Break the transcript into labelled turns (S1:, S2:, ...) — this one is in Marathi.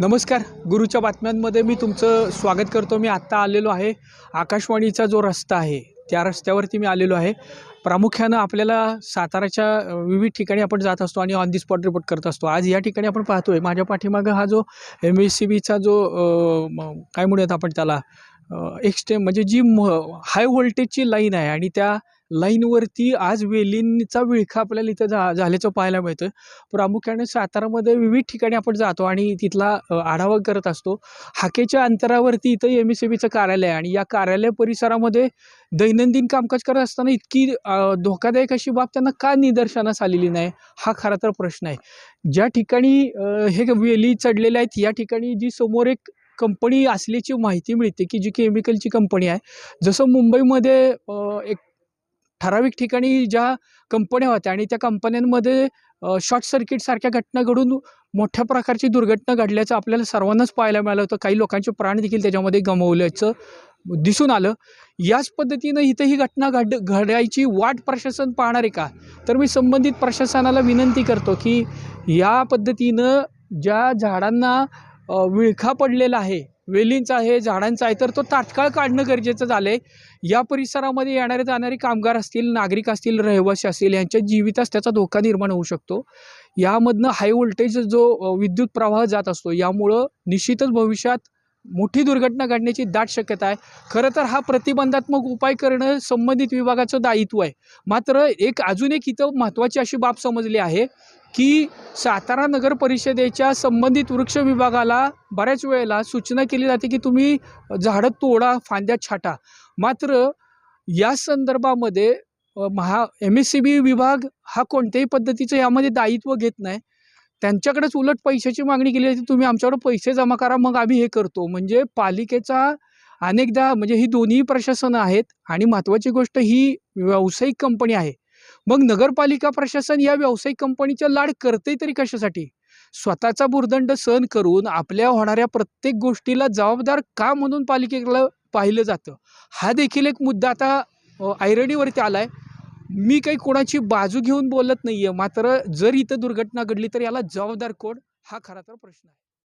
S1: नमस्कार. गुरुच्या बातम्यांमध्ये मी तुमचं स्वागत करतो. मी आत्ता आलेलो आहे आकाशवाणीचा जो रस्ता आहे त्या रस्त्यावरती मी आलेलो आहे. प्रामुख्यानं आपल्याला साताराच्या विविध ठिकाणी आपण जात असतो आणि ऑन दी स्पॉट रिपोर्ट करत असतो. आज या ठिकाणी आपण पाहतो आहे माझ्या पाठीमागं हा जो एम एस सी बीचा जो काय म्हणूयात आपण त्याला एक्स्टे म्हणजे जी हाय व्होल्टेजची लाईन आहे आणि त्या लाईनवरती आज वेलींचा विळखा आपल्याला इथं झा झाल्याचं पाहायला मिळतं प्रामुख्याने सातारामध्ये विविध ठिकाणी आपण जातो आणि तिथला आढावा करत असतो. हाकेच्या अंतरावरती इथं एम एस सी बीचं कार्यालय आहे आणि या कार्यालय परिसरामध्ये दैनंदिन कामकाज करत असताना इतकी धोकादायक अशी बाब त्यांना का निदर्शनास आलेली नाही? हा खरा तर प्रश्न आहे. ज्या ठिकाणी हे वेली चढलेल्या आहेत या ठिकाणी जी समोर एक कंपनी असल्याची माहिती मिळते की जी केमिकलची कंपनी आहे. जसं मुंबईमध्ये एक ठराविक ठिकाणी ज्या कंपन्या होत्या आणि त्या कंपन्यांमध्ये शॉर्ट सर्किटसारख्या घटना घडून मोठ्या प्रकारची दुर्घटना घडल्याचं आपल्याला सर्वांनाच पाहायला मिळालं होतं. काही लोकांचे प्राण देखील त्याच्यामध्ये गमावल्याचं दिसून आलं. याच पद्धतीनं इथं ही घटना घड घडायची वाट प्रशासन पाहणार आहे का? तर मी संबंधित प्रशासनाला विनंती करतो की या पद्धतीनं ज्या झाडांना विळखा पडलेला आहे वेलींचा आहे झाडांचा आहे तर तो तात्काळ काढणं गरजेचं झालं आहे या परिसरामध्ये येणारे जाणारे कामगार असतील नागरिक असतील रहिवासी असतील यांच्या जीवितास त्याचा धोका निर्माण होऊ शकतो. यामधनं हाय व्होल्टेज जो विद्युत प्रवाह जात असतो यामुळं निश्चितच भविष्यात मोठी दुर्घटना घडण्याची दाट शक्यता आहे. खरं तर हा प्रतिबंधात्मक उपाय करणं संबंधित विभागाचं दायित्व आहे. मात्र एक अजून एक इथं महत्त्वाची अशी बाब समजली आहे की सातारा नगर परिषदेच्या संबंधित वृक्ष विभागाला बऱ्याच वेळेला सूचना केली जाते की तुम्ही झाडं तोडा फांद्या छाटा. मात्र या संदर्भामध्ये महा एम एस सी बी विभाग हा कोणत्याही पद्धतीचं यामध्ये दायित्व घेत नाही. त्यांच्याकडेच उलट पैशाची मागणी केली जाते. तुम्ही आमच्याकडे पैसे जमा करा मग आम्ही हे करतो. म्हणजे पालिकेचा अनेकदा म्हणजे ही दोन्ही प्रशासनं आहेत आणि महत्त्वाची गोष्ट ही व्यावसायिक कंपनी आहे. मग नगरपालिका प्रशासन या व्यावसायिक कंपनीच्या लाड करते तरी कशासाठी? स्वतःचा भुर्दंड सहन करून आपल्या होणाऱ्या प्रत्येक गोष्टीला जबाबदार का म्हणून पालिकेला पाहिलं जातं? हा देखील एक मुद्दा आता ऐरणीवरती आला आहे मी काही कोणाची बाजू घेऊन बोलत नाही आहे मात्र जर इथं दुर्घटना घडली तर याला जबाबदार कोण? हा खरा तर प्रश्न आहे.